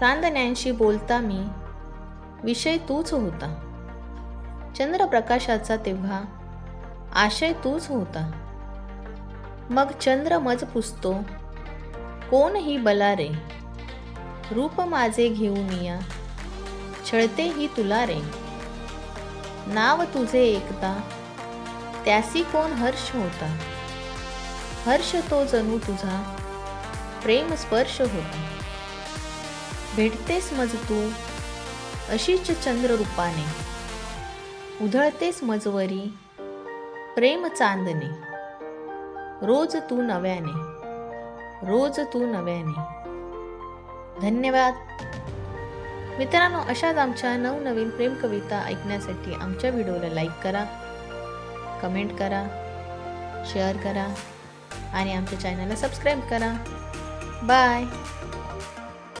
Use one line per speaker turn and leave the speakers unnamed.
चांदण्यांशी बोलता मी विषय तूच होता. चंद्रप्रकाशाचा तेव्हा आशय तूच होता. मग चंद्र मज पुसतो कोणही बला रे? रूप माझे घेऊन या छळते ही तुला रे. नाव तुझे एकदा त्यासी कोण हर्ष होता. हर्ष तो जणू तुझा प्रेम स्पर्श होता. भेटतेस मज तू? अशीच चंद्र रूपाने उधळतेस मजवरी. प्रेम चांदणे. रोज तू नव्याने. रोज तू नव्याने. धन्यवाद. मित्रांनो अशाच आमच्या नवनवीन प्रेम कविता ऐकण्यासाठी आमच्या व्हिडिओला लाईक करा कमेंट करा शेअर करा आणि आमच्या चॅनलला सबस्क्राईब करा. बाय.